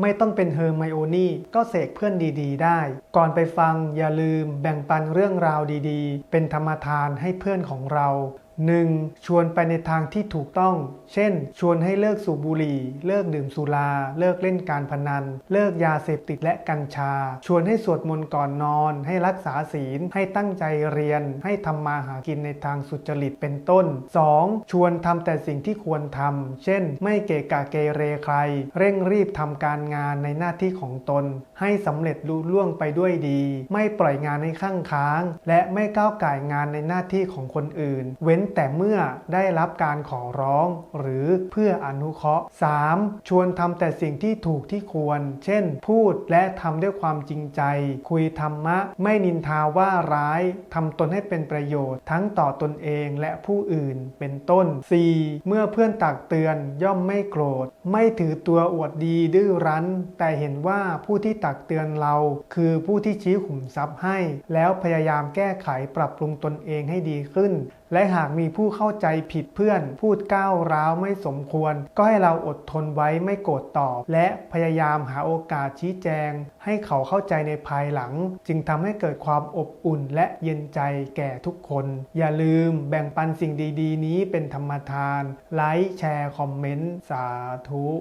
ไม่ต้องเป็นเฮอร์ไมโอนี่ก็เสกเพื่อนดีๆ ได้ ก่อนไปฟังอย่าลืมแบ่งปันเรื่องราวดีๆ เป็นธรรมทานให้เพื่อนของเรา 1. ชวนไปในทางที่ถูกต้อง เช่น ชวนให้เลิกสูบบุหรี่ เลิกดื่มสุรา เลิกเล่นการพนัน เลิกยาเสพติดและกัญชา ชวนให้สวดมนต์ก่อนนอน ให้รักษาศีล ให้ตั้งใจเรียน ให้ทำมาหากินในทางสุจริตเป็นต้น 2. ชวนทำแต่สิ่งที่ควรทำ เช่น ไม่เกะกะเกเรใคร เร่งรีบทำการงานในหน้าที่ของตน ให้สำเร็จลุล่วงไปด้วยดี ไม่ปล่อยงานให้ข้างค้าง และไม่ก้าวไก่งานในหน้าที่ของคนอื่น เว้นแต่เมื่อได้รับการขอร้องหรือเพื่ออนุเคราะห์ 3. ชวนทำแต่สิ่งที่ถูกที่ควร เช่น พูดและทำด้วยความจริงใจ คุยธรรมะ ไม่นินทาว่าร้ายทำตนให้เป็นประโยชน์ ทั้งต่อตนเองและผู้อื่นเป็นต้น 4. เมื่อเพื่อนตักเตือนย่อมไม่โกรธ ไม่ถือตัวอวดดีดื้อรั้น แต่เห็นว่าผู้ที่ตักเตือนเรา คือผู้ที่ชี้ขุมทรัพย์ให้ แล้วพยายามแก้ไขปรับปรุงตนเองให้ดีขึ้นและหากมีผู้เข้าใจผิดเพื่อน พูดก้าวร้าวไม่สมควร ก็ให้เราอดทนไว้ไม่โกรธตอบ และพยายามหาโอกาสชี้แจง ให้เขาเข้าใจในภายหลัง จึงทำให้เกิดความอบอุ่นและเย็นใจแก่ทุกคน อย่าลืมแบ่งปันสิ่งดี ๆ นี้เป็นธรรมทาน ไลค์แชร์ คอมเมนต์ สาธุ